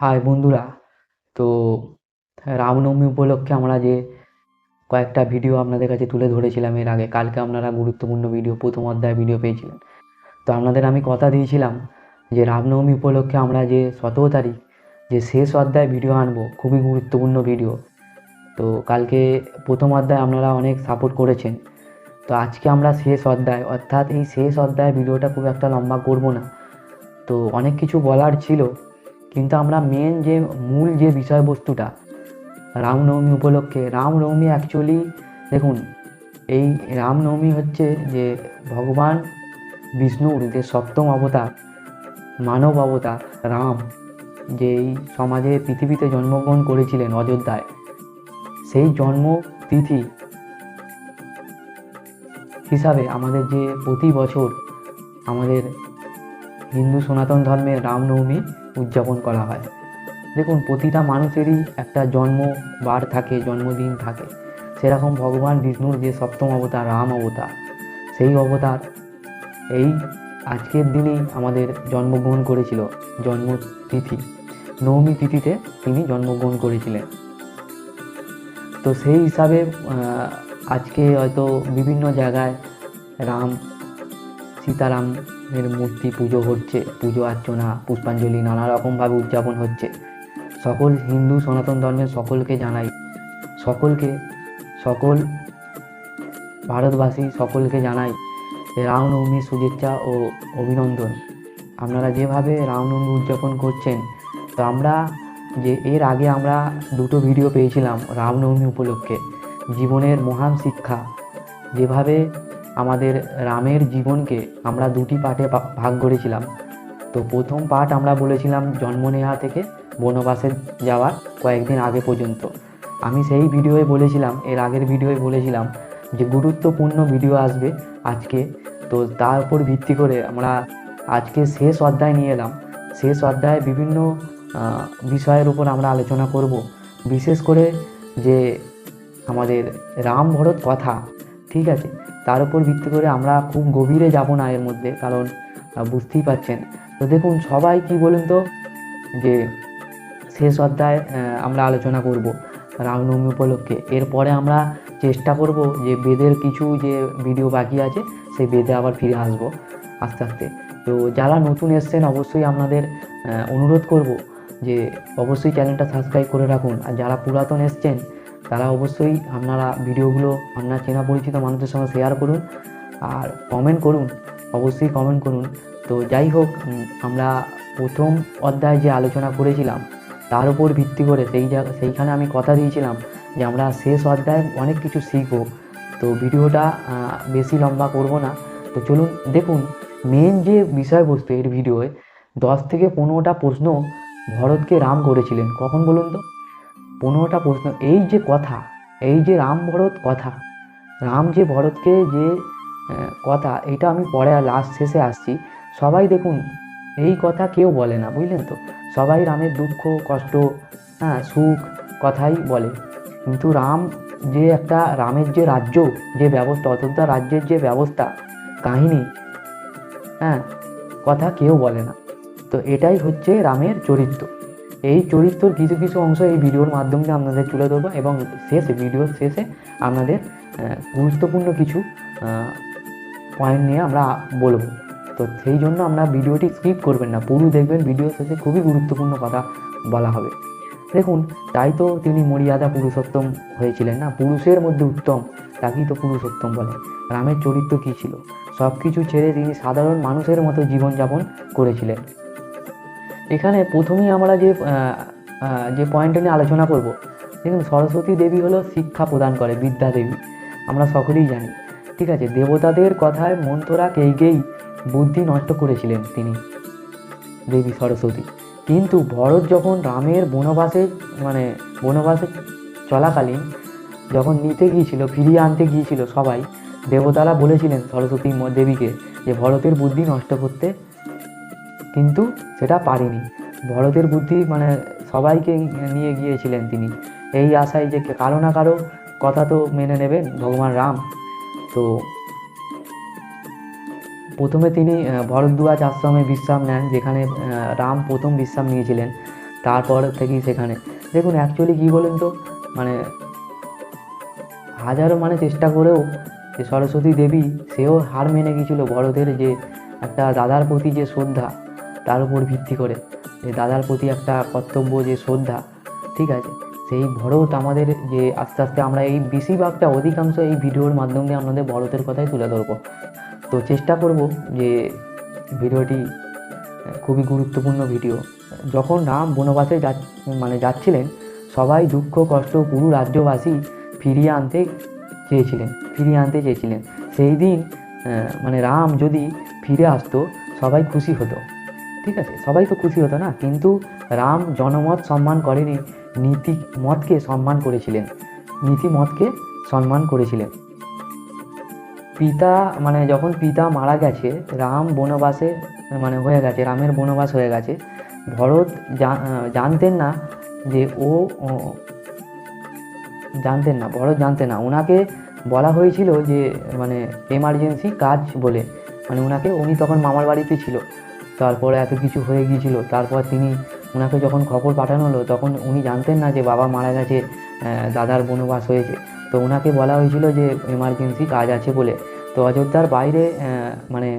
High বন্ধুরা, তো রামনবমী উপলক্ষে আমরা যে কয়েকটা ভিডিও আপনাদের কাছে তুলে ধরেছিলাম এর আগে, কালকে আপনারা গুরুত্বপূর্ণ ভিডিও প্রথম অধ্যায় ভিডিও পেয়েছিলেন। তো আপনাদের আমি কথা দিয়েছিলাম যে রামনবমী উপলক্ষে আমরা যে সতেরো তারিখ, যে শেষ অধ্যায় ভিডিও আনব, খুবই গুরুত্বপূর্ণ ভিডিও তো কালকে প্রথম অধ্যায় আপনারা অনেক সাপোর্ট করেছেন। তো আজকে আমরা শেষ অধ্যায়, অর্থাৎ এই শেষ অধ্যায় ভিডিওটা খুব একটা লম্বা করব না। তো অনেক কিছু বলার ছিল কিন্তু আমরা মেন যে, মূল যে বিষয়বস্তুটা, রামনবমী উপলক্ষে, রামনবমী অ্যাকচুয়ালি দেখুন, এই রামনবমী হচ্ছে যে ভগবান বিষ্ণুর যে সপ্তম অবতার, মানব অবতার, রাম, যে এই সমাজে, পৃথিবীতে জন্মগ্রহণ করেছিলেন অযোধ্যায়। সেই জন্ম তিথি হিসাবে আমাদের যে প্রতি বছর আমাদের হিন্দু সনাতন ধর্মে রামনবমী উদযাপন করা হয়। দেখুন, প্রতিটা মানুষেরই একটা জন্মবার থাকে, জন্মদিন থাকে। সেরকম ভগবান বিষ্ণুর যে সপ্তম অবতার, রাম অবতার, সেই অবতার এই আজকের দিনেই আমাদের জন্মগ্রহণ করেছিল জন্মতিথি। নবমী তিথিতে তিনি জন্মগ্রহণ করেছিলেন। তো সেই হিসাবে আজকে হয়তো বিভিন্ন জায়গায় রাম সীতারামের মূর্তি, পুজো হচ্ছে, পুজো অর্চনা, পুষ্পাঞ্জলি নানা রকমভাবে উদযাপন হচ্ছে। সকল হিন্দু, সনাতন ধর্মের সকলকে জানাই, সকলকে, সকল ভারতবাসী সকলকে জানাই রামনবমীর শুভেচ্ছা ও অভিনন্দন। আপনারা যেভাবে রামনবমী উদযাপন করছেন, তো আমরা যে, এর আগে আমরা দুটো ভিডিও পেয়েছিলাম রামনবমী উপলক্ষে। জীবনের মহান শিক্ষা, যেভাবে আমাদের রামের জীবনকে আমরা দুটি পার্টে ভাগ করেছিলাম। তো প্রথম পার্ট আমরা বলেছিলাম জন্ম নেওয়া থেকে বনবাসে যাওয়ার কয়েকদিন আগে পর্যন্ত। আমি সেই ভিডিওয়ে বলেছিলাম, এর আগের ভিডিওয়ে বলেছিলাম যে গুরুত্বপূর্ণ ভিডিও আসবে আজকে। তো তার উপর ভিত্তি করে আমরা আজকে শেষ অধ্যায় নিয়ে এলাম। শেষ অধ্যায়ে বিভিন্ন বিষয়ের উপর আমরা আলোচনা করব। বিশেষ করে যে আমাদের রাম ভরত কথা, ঠিক আছে? তার উপর ভিত্তি করে আমরা খুব গভীরে যাব না এর মধ্যে, কারণ বুঝতেই পারছেন। তো দেখুন, সবাই কি বলুন তো, যে শেষ অধ্যায় আমরা আলোচনা করব রামনবমী উপলক্ষে। এরপরে আমরা চেষ্টা করব যে বেদের কিছু যে ভিডিও বাকি আছে, সেই বেদে আবার ফিরে আসব আস্তে আস্তে। তো যারা নতুন এসছেন, অবশ্যই আপনাদের অনুরোধ করব যে অবশ্যই চ্যানেলটা সাবস্ক্রাইব করে রাখুন। আর যারা পুরাতন এসছেন তারা অবশ্যই আপনারা ভিডিওগুলো আপনার চেনা পরিচিত মানুষের সঙ্গে শেয়ার করুন আর কমেন্ট করুন, অবশ্যই কমেন্ট করুন। তো যাই হোক আমরা প্রথম অধ্যায় যে আলোচনা করেছিলাম, তার উপর ভিত্তি করে সেই জায়গা সেইখানে আমি কথা দিয়েছিলাম যে আমরা শেষ অধ্যায়ে অনেক কিছু শিখব। তো ভিডিওটা বেশি লম্বা করব না। তো চলুন, দেখুন মেন যে বিষয়বস্তু এর ভিডিওয়ে দশ থেকে পনেরোটা প্রশ্ন ভরতকে রাম করেছিলেন। কখন বলুন তো? পনেরোটা প্রশ্ন। এই যে কথা, এই যে রাম ভরত কথা, রাম যে ভরতকে যে কথা, এটা আমি পরে লাস্ট শেষে আসছি। সবাই দেখুন, এই কথা কেউ বলে না, বুঝলেন তো? সবাই রামের দুঃখ, কষ্ট হ্যাঁ সুখ কথাই বলে। কিন্তু রাম যে একটা, রামের যে রাজ্য, যে ব্যবস্থা, অযোধ্যা রাজ্যের যে ব্যবস্থা, কাহিনী হ্যাঁ কথা কেউ বলে না। তো এটাই হচ্ছে রামের চরিত্র। এই চরিত্রর কিছু কিছু অংশ এই ভিডিওর মাধ্যমে আপনাদের তুলে ধরবো এবং শেষে ভিডিওর শেষে আপনাদের গুরুত্বপূর্ণ কিছু পয়েন্ট নিয়ে আমরা বলব। তো সেই জন্য আমরা ভিডিওটি স্কিপ করবেন না। পুরো দেখবেন ভিডিও শেষে খুবই গুরুত্বপূর্ণ কথা বলা হবে। দেখুন, তাই তো তিনি মর্যাদা পুরুষোত্তম হয়েছিলেন না? পুরুষের মধ্যে উত্তম, তাকেই তো পুরুষোত্তম বলে। রামের চরিত্র কী ছিল? সব কিছু ছেড়ে তিনি সাধারণ মানুষের মতো জীবনযাপন করেছিলেন। এখানে প্রথমেই আমরা যে যে পয়েন্টটা নিয়ে আলোচনা করব, দেখুন, সরস্বতী দেবী হলো শিক্ষা প্রদান করে, বিদ্যা দেবী, আমরা সকলেই জানি, ঠিক আছে? দেবতাদের কথায় মন্থরা কেইকেই বুদ্ধি নষ্ট করেছিলেন তিনি, দেবী সরস্বতী। কিন্তু ভরত যখন রামের বনবাসে মানে বনবাসে চলাকালীন, যখন নিতে গিয়েছিল, ফিরিয়ে আনতে গিয়েছিল সবাই, দেবতারা বলেছিলেন সরস্বতী দেবীকে যে ভরতের বুদ্ধি নষ্ট করতে কিন্তু সেটা পারিনি। ভরতের বুদ্ধি মানে সবাইকে নিয়ে গিয়েছিলেন তিনি। এই আশায় যে কারও না কারও কথা তো মেনে নেবেন ভগবান রাম। তো প্রথমে তিনি ভরদ্বাজ আশ্রমে বিশ্রাম নেন, যেখানে রাম প্রথম বিশ্রাম নিয়েছিলেন। তারপর থেকেই সেখানে। দেখুন অ্যাকচুয়ালি কী বলেন তো? মানে হাজারো মানে চেষ্টা করেও যে সরস্বতী দেবী, সেও হার মেনে গিয়েছিল বড়দের যে একটা দাদার প্রতি যে শ্রদ্ধা। তার উপর ভিত্তি করে। যে দাদার প্রতি একটা কর্তব্য যে শ্রদ্ধা, ঠিক আছে? সেই ভরত আমাদের যে আস্তে আস্তে আমরা এই বেশিরভাগটা অধিকাংশ এই ভিডিওর মাধ্যমে আপনাদের ভরতের কথাই তুলে ধরবো। তো চেষ্টা করব যে ভিডিওটি খুবই গুরুত্বপূর্ণ ভিডিও। যখন রাম বনবাসে যা মানে যাচ্ছিলেন, সবাই দুঃখ, কষ্ট পুরো রাজ্যবাসী ফিরিয়ে আনতে চেয়েছিলেন, ফিরিয়ে আনতে চেয়েছিলেন। সেই দিন মানে রাম যদি ফিরে আসতো, সবাই খুশি হতো। ঠিক আছে? সবাই তো খুশি হতো না? কিন্তু রাম জনমত সম্মান করেনি, নীতি মতকে সম্মান করেছিলেন। নীতি মতকে সম্মান করেছিলেন। পিতা মানে যখন পিতা মারা গেছে, রাম বনবাসে মানে হয়ে গেছে, রামের বনবাস হয়ে গেছে, ভরত জানতেন না যে ও জানতেন না, ভরত জানতেন না। ওনাকে বলা হয়েছিল যে মানে এমার্জেন্সি কাজ বলে মানে ওনাকে উনি তখন মামার বাড়িতে ছিল। তারপর এত কিছু হয়ে গিয়েছিল। তারপর তিনি ওনাকে যখন খবর পাঠানো হলো, তখন উনি জানতেন না যে বাবা মারা গেছে দাদার বনবাস হয়েছে। তো ওনাকে বলা হয়েছিল যে এমার্জেন্সি কাজ আছে বলে। তো অযোধ্যার বাইরে মানে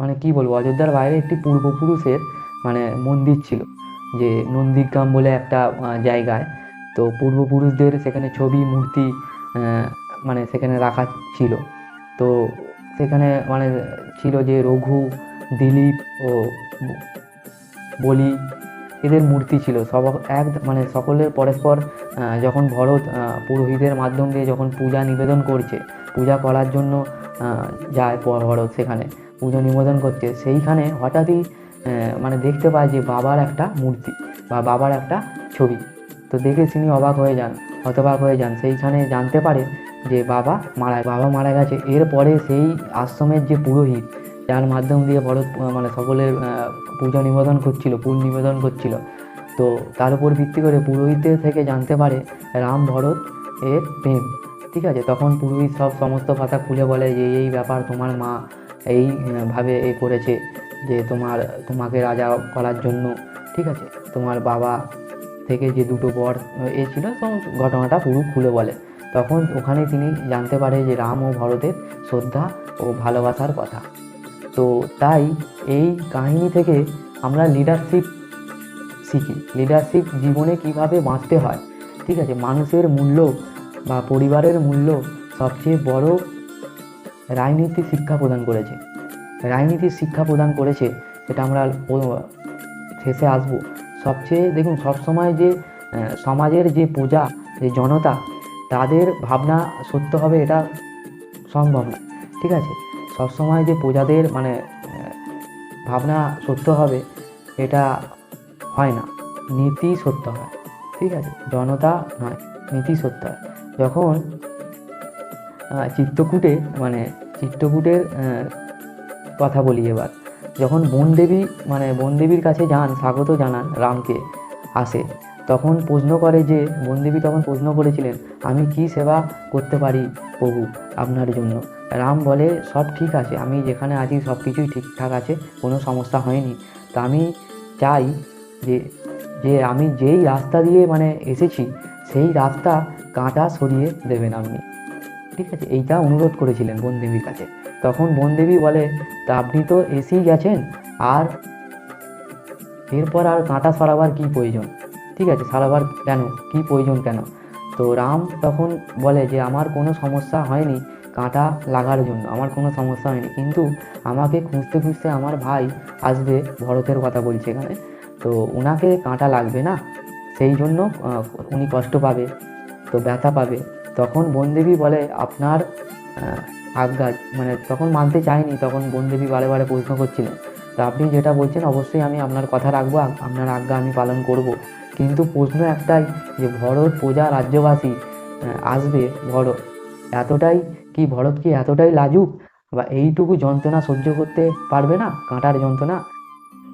মানে কি বলব, অযোধ্যার বাইরে একটি পূর্বপুরুষের মানে মন্দির ছিল, যে নন্দীগ্রাম বলে একটা জায়গায়। তো পূর্বপুরুষদের সেখানে ছবি, মূর্তি মানে সেখানে রাখা ছিল। তো সেখানে মানে ছিল যে রঘু, দিলীপ ও বলি, এদের মূর্তি ছিল। সব এক মানে সকলের পরস্পর যখন ভরত পুরোহিতের মাধ্যম দিয়ে যখন পূজা নিবেদন করছে, পূজা করার জন্য যায় ভরত সেখানে, পুজো নিবেদন করছে। সেইখানে হঠাৎই মানে দেখতে পায় যে বাবার একটা মূর্তি বা বাবার একটা ছবি। তো দেখে তিনি অবাক হয়ে যান, হতবাক হয়ে যান। সেইখানে জানতে পারে যে বাবা মারা বাবা মারা গেছে। এরপরে সেই আশ্রমের যে পুরোহিত যার মাধ্যম দিয়ে ভরত মানে সকলের পূজা নিবেদন করছিল ফুল নিবেদন করছিল। তো তার উপর ভিত্তি করে পুরোহিতদের থেকে জানতে পারে রাম ভরত এর প্রেম। ঠিক আছে? তখন পুরোহিত সব সমস্ত কথা খুলে বলে যে এই ব্যাপার তোমার মা এই আহ, ভাবে এ করেছে যে তোমার তোমাকে রাজা করার জন্য। ঠিক আছে? তোমার বাবা থেকে যে দুটো বর এ ছিল সব ঘটনাটা পুরো খুলে বলে। তখন ওখানে তিনি জানতে পারে যে রাম ও ভরতের শ্রদ্ধা ও ভালোবাসার কথা। তো তাই এই কাহিনী থেকে আমরা লিডারশিপ শিখি। লিডারশিপ জীবনে কীভাবে বাঁচতে হয়, ঠিক আছে? মানুষের মূল্য বা পরিবারের মূল্য সবচেয়ে বড় রাজনীতি শিক্ষা প্রদান করেছে। রাজনীতির শিক্ষা প্রদান করেছে, সেটা আমরা শেষে আসব। সবচেয়ে দেখুন, সবসময় যে সমাজের যে প্রজা, যে জনতা তাদের ভাবনা সত্য হবে এটা সম্ভব না ঠিক আছে? সবসময় যে প্রজাদের মানে ভাবনা সত্য হবে এটা হয় না নীতি সত্য হয় ঠিক আছে? জনতা নয় নীতি সত্য হয়। যখন আহ, চিত্রকূটে মানে চিত্রকূটের কথা বলি এবার যখন বনদেবী মানে বনদেবীর কাছে যান স্বাগত জানান রামকে আসে তখন প্রশ্ন করে যে, বনদেবী তখন প্রশ্ন করেছিলেন, আমি কি সেবা করতে পারি প্রভু আপনার জন্য? রাম বলে, সব ঠিক আছে, আমি যেখানে আছি সব কিছুই ঠিকঠাক আছে, কোনো সমস্যা হয়নি। তা আমি চাই যে যে আমি যেই রাস্তা দিয়ে মানে এসেছি, সেই রাস্তা কাঁটা সরিয়ে দেবেন আপনি। ঠিক আছে, এইটা অনুরোধ করেছিলেন বনদেবীর কাছে। তখন বনদেবী বলে, তা আপনি তো এসেই গেছেন, আর এরপর আর কাঁটা সরাবার কি প্রয়োজন? ঠিক আছে সারাবার কেন? কি প্রয়োজন কেন? তো রাম তখন বলে যে, আমার কোনো সমস্যা হয়নি কাঁটা লাগার জন্য, আমার কোনো সমস্যা হয়নি। কিন্তু আমাকে খুঁজতে খুঁজতে আমার ভাই আসবে, ভরতের কথা বলছে এখানে। তো ওনাকে কাঁটা লাগবে না? সেই জন্য উনি কষ্ট পাবে, তো ব্যথা পাবে। তখন বনদেবী বলে, আপনার আজ্ঞা মানে তখন মানতে চায়নি তখন বনদেবী বারে বারে প্রশ্ন করছিলেন। তো আপনি যেটা বলছেন, অবশ্যই আমি আপনার কথা রাখব, আপনার আজ্ঞা আমি পালন করব। কিন্তু প্রশ্ন একটাই যে ভরত প্রজা রাজ্যবাসী আসবে ভরত। এতটাই কি ভরত কি এতটাই লাজুক? বা এইটুকু যন্ত্রণা সহ্য করতে পারবে না? কাঁটার যন্ত্রণা?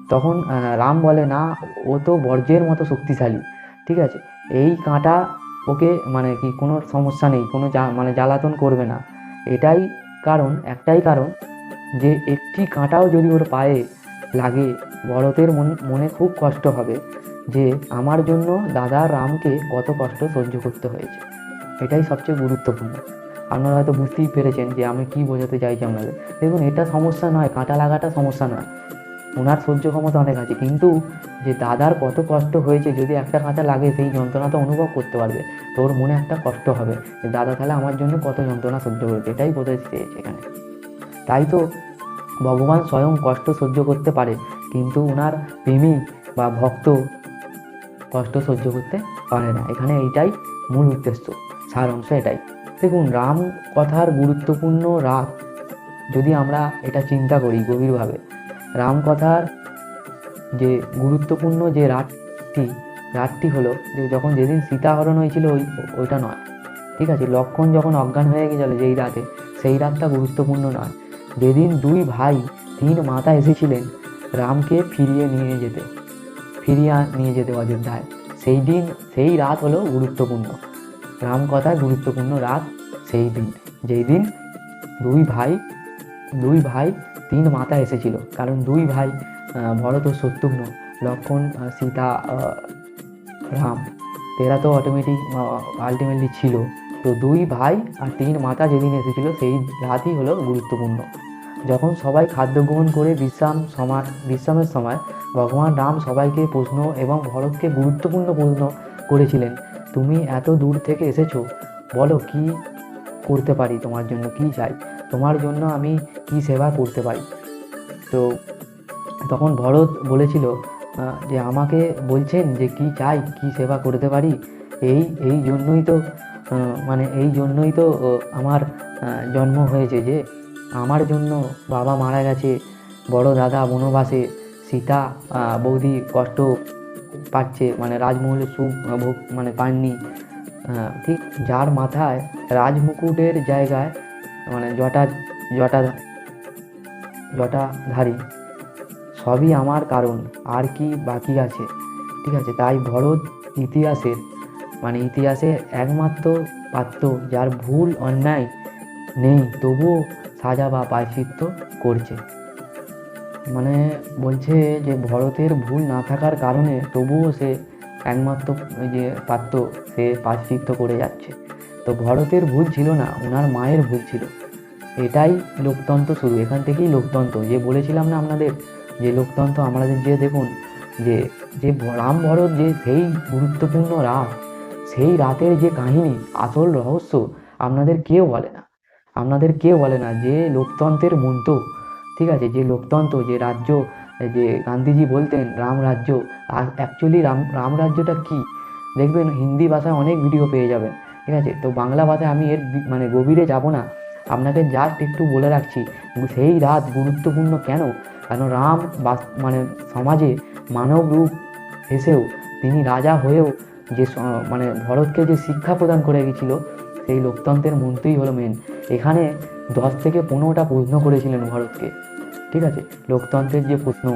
তখন রাম বলে, না, ও তো বর্জ্যের মতো শক্তিশালী। ঠিক আছে? এই কাঁটা ওকে মানে কি, কোনো সমস্যা নেই, কোনো মানে জ্বালাতন করবে না। এটাই কারণ, একটাই কারণ যে একটি কাঁটাও যদি ওর পায়ে লাগে, ভরতের মনে খুব কষ্ট হবে। যে আমার জন্য দাদা রামকে কত কষ্ট সহ্য করতে হয়েছে। এটাই সবচেয়ে গুরুত্বপূর্ণ। আপনারা হয়তো বুঝতেই পেরেছেন যে আমি কি বোঝাতে চাইছি আপনাদের। দেখুন, এটা সমস্যা নয়, কাঁটা লাগাটা সমস্যা নয়। ওনার সহ্য ক্ষমতা অনেক আছে, কিন্তু যে দাদার কত কষ্ট হয়েছে, যদি একটা কাঁচা লাগে, সেই যন্ত্রণাটা অনুভব করতে পারবে। তোর মনে একটা কষ্ট হবে যে, দাদা, তাহলে আমার জন্য কত যন্ত্রণা সহ্য করেছে? এটাই বোঝাতে চেয়েছে এখানে। তাই তো ভগবান স্বয়ং কষ্ট সহ্য করতে পারে, কিন্তু ওনার প্রেমী বা ভক্ত কষ্ট সহ্য করতে পারে না। এখানে এইটাই মূল উদ্দেশ্য, সার অংশ এটাই। দেখুন, রাম কথার গুরুত্বপূর্ণ রাত যদি আমরা এটা চিন্তা করি গভীরভাবে, রাম কথার যে গুরুত্বপূর্ণ যে রাতটি রাতটি হলো যে যখন যেদিন সীতাহরণ হয়েছিল, ওই ওইটা নয়। ঠিক আছে, লক্ষণ যখন অজ্ঞান হয়ে গেছিল যেই রাতে, সেই রাতটা গুরুত্বপূর্ণ নয়। যেদিন দুই ভাই, তিন মাতা এসেছিলেন, রামকে ফিরিয়ে নিয়ে যেতে। ফিরিয়ে নিয়ে যেতে অযোধ্যায়। সেই দিন, সেই রাত হলো গুরুত্বপূর্ণ। রাম কথায় গুরুত্বপূর্ণ রাত সেই দিন। যেই দিন দুই ভাই দুই ভাই তিন মাতা এসেছিল। কারণ দুই ভাই ভরত ও শত্রুঘ্ন লক্ষণ সীতা রাম তেরা তো অটোমেটিক আলটিমেটলি ছিল। তো দুই ভাই আর তিন মাতা যেদিন এসেছিল, সেই রাতই হলো গুরুত্বপূর্ণ। যখন সবাই খাদ্য গ্রহণ করে বিশ্রাম সময়, বিশ্রামের সময়, ভগবান রাম সবাইকে প্রশ্ন এবং ভরতকে গুরুত্বপূর্ণ প্রশ্ন করেছিলেন, তুমি এত দূর থেকে এসেছ? বলো কি করতে পারি তোমার জন্য? কি চাই? তোমার জন্য আমি কি সেবা করতে পারি? তো তখন ভরত বলেছিল যে আমাকে বলছেন যে কি চাই, কি সেবা করতে পারি, এই এই জন্যই তো মানে এই জন্যই তো আমার জন্ম হয়েছে যে আমার জন্য বাবা মারা গেছে। বড় দাদা বনবাসে সীতা বৌদি কষ্ট পাচ্ছে মানে রাজমহলের সুখ ভোগ মানে পাননি। ঠিক যার মাথায় রাজমুকুটের জায়গায় মানে জটা জটা, জটাধারী। সবই আমার কারণ, আর কি বাকি আছে? ঠিক আছে, তাই ভরত ইতিহাসের মানে ইতিহাসে একমাত্র পাত্র যার ভুল অন্যায় নেই। তবুও সাজা বা প্রায়শ্চিত্ত করছে। মানে বলছে যে ভরতের ভুল না থাকার কারণে তবুও সে একমাত্র যে পাত্র, সে প্রায়শ্চিত্ত করে যাচ্ছে। তো ভরতের ভুল ছিল না ওনার মায়ের ভুল ছিল। এটাই লোকতন্ত্র শুরু। এখান থেকেই লোকতন্ত্র। যে বলেছিলাম না আপনাদের, যে লোকতন্ত্র আমাদের যে দেখুন, যে যে রাম ভরত যে সেই গুরুত্বপূর্ণ রাত, সেই রাতের যে কাহিনী, আসল রহস্য, আপনাদের কেউ বলে না। আপনাদের কেউ বলে না, যে লোকতন্ত্রের মন্ত ঠিক আছে? যে লোকতন্ত্র, যে রাজ্য, যে গান্ধীজি বলতেন রাম রাজ্য অ্যাকচুয়ালি রাম রাম রাজ্যটা কি? দেখবেন হিন্দি ভাষায় অনেক ভিডিও পেয়ে যাবেন, ঠিক আছে? তো বাংলা ভাষায় আমি এর মানে গভীরে যাব না। আপনাকে জাস্ট একটু বলে রাখছি, সেই রাত গুরুত্বপূর্ণ কেন? কারণ রাম মানে সমাজে মানব রূপ এসেও তিনি রাজা হয়েও যে মানে ভরতকে যে শিক্ষা প্রদান করে গেছিল সেই লোকতন্ত্রের মন্ত্রই হলো মেন এখানে দশ থেকে পনেরোটা প্রশ্ন করেছিলেন ভারতকে, ঠিক আছে? লোকতন্ত্রের যে প্রশ্ন,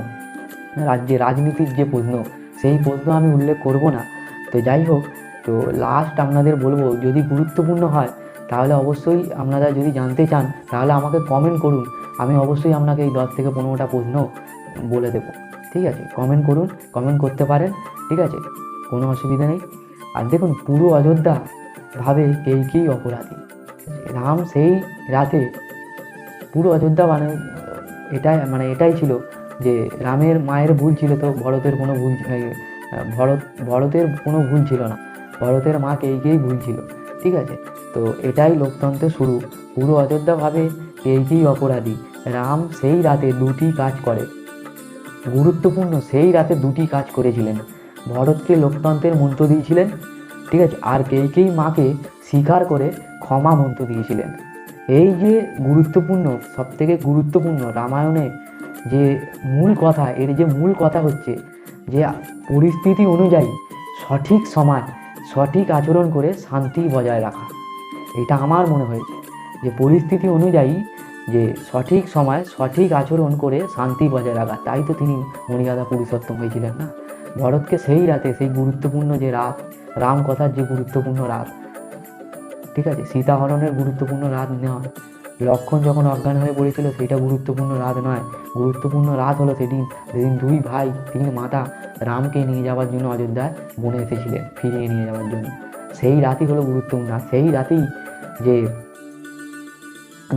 রাজ্যে, রাজনীতির যে প্রশ্ন, সেই প্রশ্ন আমি উল্লেখ করব না। তো যাই হোক, তো লাস্ট আপনাদের বলব, যদি গুরুত্বপূর্ণ হয়, তাহলে অবশ্যই আপনারা যদি জানতে চান, তাহলে আমাকে কমেন্ট করুন। আমি অবশ্যই আপনাকে এই দশ থেকে পনেরোটা প্রশ্ন বলে দেবো, ঠিক আছে? কমেন্ট করুন কমেন্ট করতে পারেন, ঠিক আছে? কোনো অসুবিধা নেই। আর দেখুন, পুরো অযোধ্যা ভাবে কেই কেই অপরাধী। রাম সেই রাতে পুরো অযোধ্যা মানে এটাই মানে এটাই ছিল যে রামের মায়ের ভুল ছিল তো ভরতের কোনো ভুল ভরত, ভরতের কোনো ভুল ছিল না। ভরতের মা কেই ভুল ছিল, ঠিক আছে? তো এটাই লোকতন্ত্রের শুরু। পুরো অযোধ্যা ভাবে কেই অপরাধী। রাম সেই রাতে দুটি কাজ করে। গুরুত্বপূর্ণ সেই রাতে দুটি কাজ করেছিলেন। ভরতকে লোকতন্ত্রের মন্ত্র দিয়েছিলেন ঠিক আছে? আর কেই মাকে স্বীকার করে ক্ষমা মন্ত্র দিয়েছিলেন। এই যে গুরুত্বপূর্ণ সব থেকে গুরুত্বপূর্ণ রামায়ণে যে মূল কথা, এর যে মূল কথা হচ্ছে যে পরিস্থিতি অনুযায়ী সঠিক সময়, সঠিক আচরণ করে শান্তি বজায় রাখা। এটা আমার মনে হয়েছে যে পরিস্থিতি অনুযায়ী যে সঠিক সময়, সঠিক আচরণ করে শান্তি বজায় রাখা, তাই তো তিনি মর্যাদা পুরুষোত্তম হয়েছিলেন না? ভরতকে সেই রাতে সেই গুরুত্বপূর্ণ যে রাত রাম কথার যে গুরুত্বপূর্ণ রাত ঠিক আছে? সীতাহরণের গুরুত্বপূর্ণ রাত নয়। লক্ষণ যখন অজ্ঞান হয়ে পড়েছিল, সেটা গুরুত্বপূর্ণ রাত নয়। গুরুত্বপূর্ণ রাত হলো সেদিন সেদিন দুই ভাই, তিন মাতা রামকে নিয়ে যাওয়ার জন্য অযোধ্যায় বনে এসেছিলেন, ফিরিয়ে নিয়ে যাওয়ার জন্য। সেই রাতই হলো গুরুত্বপূর্ণ সেই রাতেই যে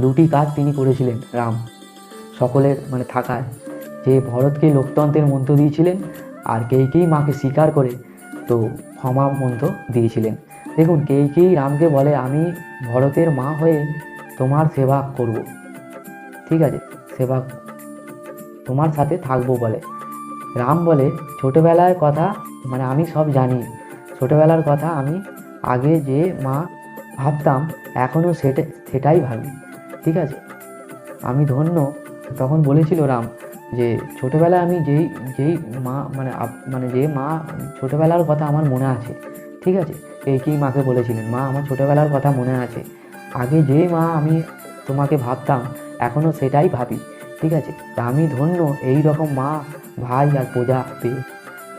দুটি কাজ তিনি করেছিলেন রাম, সকলের মানে থাকায়। যে ভরতকে লোকতন্ত্রের মন্ত্র দিয়েছিলেন, আর কেইকেই মাকে স্বীকার করে, তো ক্ষমা মন্ত্র দিয়েছিলেন। দেখুন কেইকেই রামকে বলে, আমি ভরতের মা হয়ে তোমার সেবা করব। ঠিক আছে, সেবা তোমার সাথে থাকব বলে। রাম বলে, ছোটোবেলার কথা মানে আমি সব জানি। ছোটোবেলার কথা আমি আগে যে মা ভাবতাম এখনও সেটা, সেটাই ভাবি। ঠিক আছে? আমি ধন্য, তখন বলেছিল রাম যে ছোটোবেলায় আমি যেই যেই মা মানে মানে যে মা ছোটোবেলার কথা আমার মনে আছে, ঠিক আছে? এই কি মাকে বলেছিলেন, মা, আমার ছোটোবেলার কথা মনে আছে। আগে যে মা আমি তোমাকে ভাবতাম এখনও সেটাই ভাবি, ঠিক আছে? তা আমি ধন্য এই রকম মা, ভাই আর প্রজা পেয়ে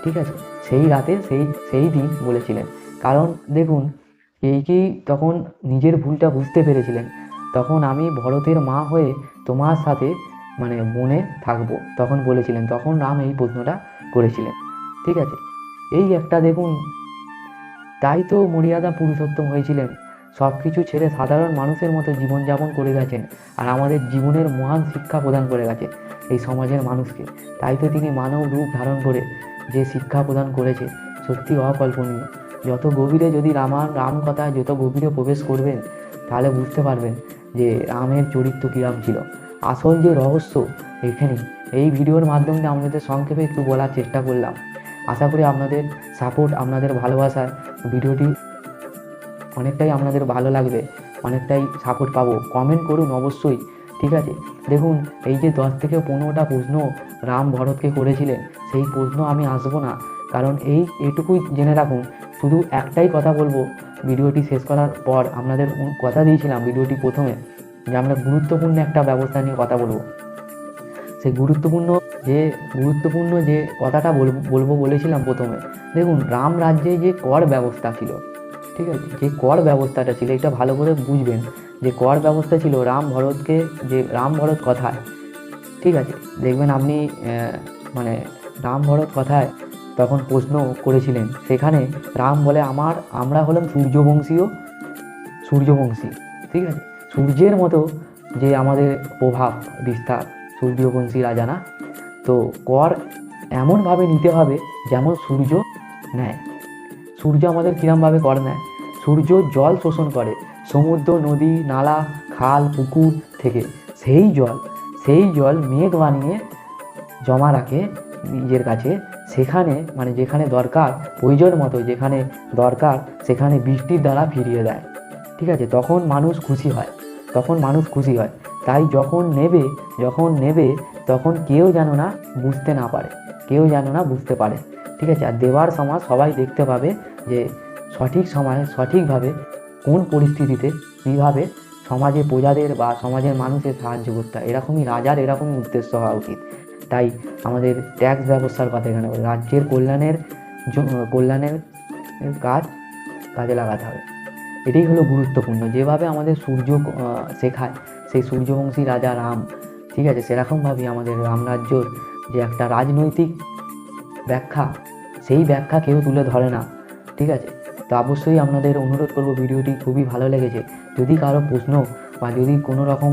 ঠিক আছে? সেই রাতে সেই সেই দিন বলেছিলেন। কারণ দেখুন এই কি তখন নিজের ভুলটা বুঝতে পেরেছিলেন। তখন আমি ভরতের মা হয়ে তোমার সাথে মানে মনে থাকব। তখন বলেছিলেন, তখন রাম এই প্রশ্নটা করেছিলেন। ঠিক আছে? এই একটা দেখুন, তাই তো মর্যাদা পুরুষোত্তম হয়েছিলেন। সব কিছু ছেড়ে সাধারণ মানুষের মতো জীবনযাপন করে গেছেন আর আমাদের জীবনের মহান শিক্ষা প্রদান করে গেছে এই সমাজের মানুষকে। তাই তো তিনি মানব রূপ ধারণ করে যে শিক্ষা প্রদান করেছে সত্যি অকল্পনীয়। যত গভীরে যদি রামায়ণ রাম কথায় যত গভীরে প্রবেশ করবেন, তাহলে বুঝতে পারবেন যে রামের চরিত্র কীরকম ছিল। আসল যে রহস্য এখানেই। এই ভিডিওর মাধ্যমে আপনাদের সংক্ষেপে একটু বলার চেষ্টা করলাম। আশা করি আপনাদের সাপোর্ট আপনাদের ভালোবাসায় ভিডিওটি অনেকটাই আপনাদের ভালো লাগবে, অনেকটাই সাপোর্ট পাবো। কমেন্ট করুন অবশ্যই, ঠিক আছে? দেখুন, এই যে দশ থেকে পনেরোটা প্রশ্ন রাম ভরতকে করেছিলেন, সেই প্রশ্ন আমি আসব না। কারণ এই, এটুকুই জেনে রাখুন, শুধু একটাই কথা বলব, ভিডিওটি শেষ করার পর আপনাদের কথা দিয়েছিলাম, ভিডিওটি প্রথমে। যে আমরা গুরুত্বপূর্ণ একটা ব্যবস্থা নিয়ে কথা বলব। সেই গুরুত্বপূর্ণ যে গুরুত্বপূর্ণ যে কথাটা বলব বলেছিলাম প্রথমে, দেখুন রাম রাজ্যে যে কর ব্যবস্থা ছিল, ঠিক আছে? যে কর ব্যবস্থাটা ছিল, এটা ভালো করে বুঝবেন যে কর ব্যবস্থা ছিল রাম ভরতকে, যে রাম ভরত কথায়, ঠিক আছে? দেখবেন আপনি মানে রাম ভরত কথায় তখন প্রশ্ন করেছিলেন, সেখানে রাম বলে, আমার, আমরা হলাম সূর্যবংশীয় সূর্যবংশী ঠিক আছে? সূর্যের মতো যে আমাদের প্রভাব, বিস্তার, সূর্যবংশী রাজা না, তো কর এমনভাবে নিতে হবে যেমন সূর্য নেয়। সূর্য আমাদের কিরমভাবে কর নেয়? সূর্য জল শোষণ করে সমুদ্র, নদী, নালা, খাল, পুকুর থেকে। সেই জল সেই জল মেঘ বানিয়ে জমা রাখে নিজের কাছে। সেখানে মানে যেখানে দরকার, প্রয়োজন মতো যেখানে দরকার, সেখানে বৃষ্টির দ্বারা ফিরিয়ে দেয়। ঠিক আছে? তখন মানুষ খুশি হয়। তখন মানুষ খুশি হয়। তাই যখন নেবে যখন নেবে, তখন কেউ যেন না বুঝতে না পারে। কেউ যেন না বুঝতে পারে। ঠিক আছে? আর দেওয়ার সময় সবাই দেখতে পাবে যে সঠিক সময়ে, সঠিকভাবে কোন পরিস্থিতিতে, কীভাবে সমাজে প্রজাদের বা সমাজের মানুষের সাহায্য করতে হয়। এরকমই রাজার এরকমই উদ্দেশ্য হওয়া উচিত। তাই আমাদের ট্যাক্স ব্যবস্থার কথা এখানে রাজ্যের কল্যাণের কল্যাণের কাজ কাজে লাগাতে হবে। এটাই হলো গুরুত্বপূর্ণ। যেভাবে আমাদের সূর্য শেখায়, সেই সূর্যবংশী রাজা রাম, ঠিক আছে? সেরকমভাবেই আমাদের রামরাজ্যর যে একটা রাজনৈতিক ব্যাখ্যা, সেই ব্যাখ্যা কেউ তুলে ধরে না, ঠিক আছে? তো অবশ্যই আপনাদের অনুরোধ করব ভিডিওটি খুবই ভালো লেগেছে। যদি কারও প্রশ্ন বা যদি কোনো রকম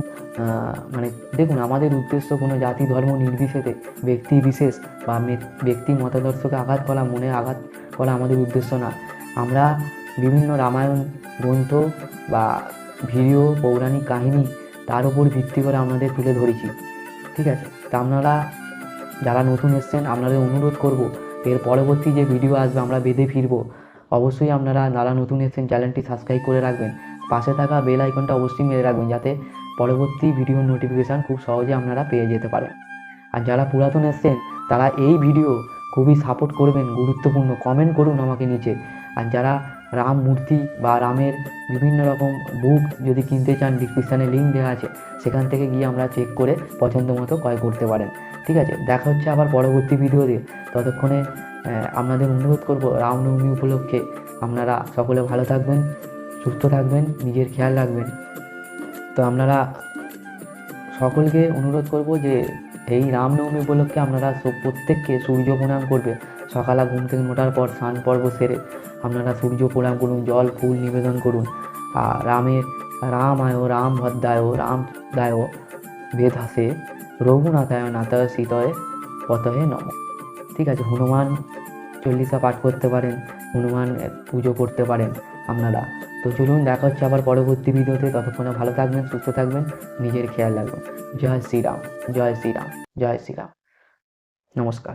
মানে দেখুন, আমাদের উদ্দেশ্য কোনো জাতি, ধর্ম নির্বিশেষে ব্যক্তি বিশেষ বা ব্যক্তি মতাদর্শকে আঘাত করা মনে আঘাত করা আমাদের উদ্দেশ্য না। আমরা বিভিন্ন রামায়ণ, গ্রন্থ বা ভিডিও, পৌরাণিক কাহিনী তার উপর ভিত্তি করে আপনাদের তুলে ধরেছি। ঠিক আছে? তা আপনারা যারা নতুন এসছেন, আপনাদের অনুরোধ করব, এর পরবর্তী যে ভিডিও আসবে, আমরা বেঁধে ফিরবো। অবশ্যই আপনারা যারা নতুন এসছেন, চ্যানেলটি সাবস্ক্রাইব করে রাখবেন। পাশে থাকা বেল আইকনটা অবশ্যই মেরে রাখবেন, যাতে পরবর্তী ভিডিওর নোটিফিকেশান খুব সহজে আপনারা পেয়ে যেতে পারেন। আর যারা পুরাতন এসছেন, তারা এই ভিডিও খুবই সাপোর্ট করবেন, গুরুত্বপূর্ণ। কমেন্ট করুন আমাকে নিচে। আর যারা রাম মূর্তি বা রামের বিভিন্ন রকম বুক যদি কিনতে চান ডিসক্রিপশানে লিঙ্ক দেওয়া আছে, সেখান থেকে গিয়ে আমরা চেক করে পছন্দ মতো ক্রয় করতে পারেন। ঠিক আছে? দেখা হচ্ছে আবার পরবর্তী ভিডিওতে ততক্ষণে আপনাদের অনুরোধ করব রামনবমী উপলক্ষে আপনারা সকলে ভালো থাকবেন, সুস্থ থাকবেন, নিজের খেয়াল রাখবেন। তো আপনারা সকলকে অনুরোধ করব যে এই রামনবমী উপলক্ষে আপনারা প্রত্যেককে সূর্য প্রণাম করবে। সকালে ঘুম থেকে ওঠার পর স্নান পর্ব সেরে আপনারা সূর্য প্রণাম করুন, জল, ফুল নিবেদন করুন। আর রামের রাম রামায় রাম ভদ্রায় রাম দায় বেদাসে রঘুনাথায় নাথায় সীতয় পতয়ে নম। ঠিক আছে, হনুমান চল্লিশা পাঠ করতে পারেন, হনুমান পুজো করতে পারেন আপনারা। তো চলুন, দেখা হচ্ছে আবার পরবর্তী ভিডিওতে। ততক্ষণে ভালো থাকবেন, সুস্থ থাকবেন, নিজের খেয়াল রাখবেন। জয় শ্রীরাম জয় শ্রীরাম জয় শ্রীরাম। নমস্কার।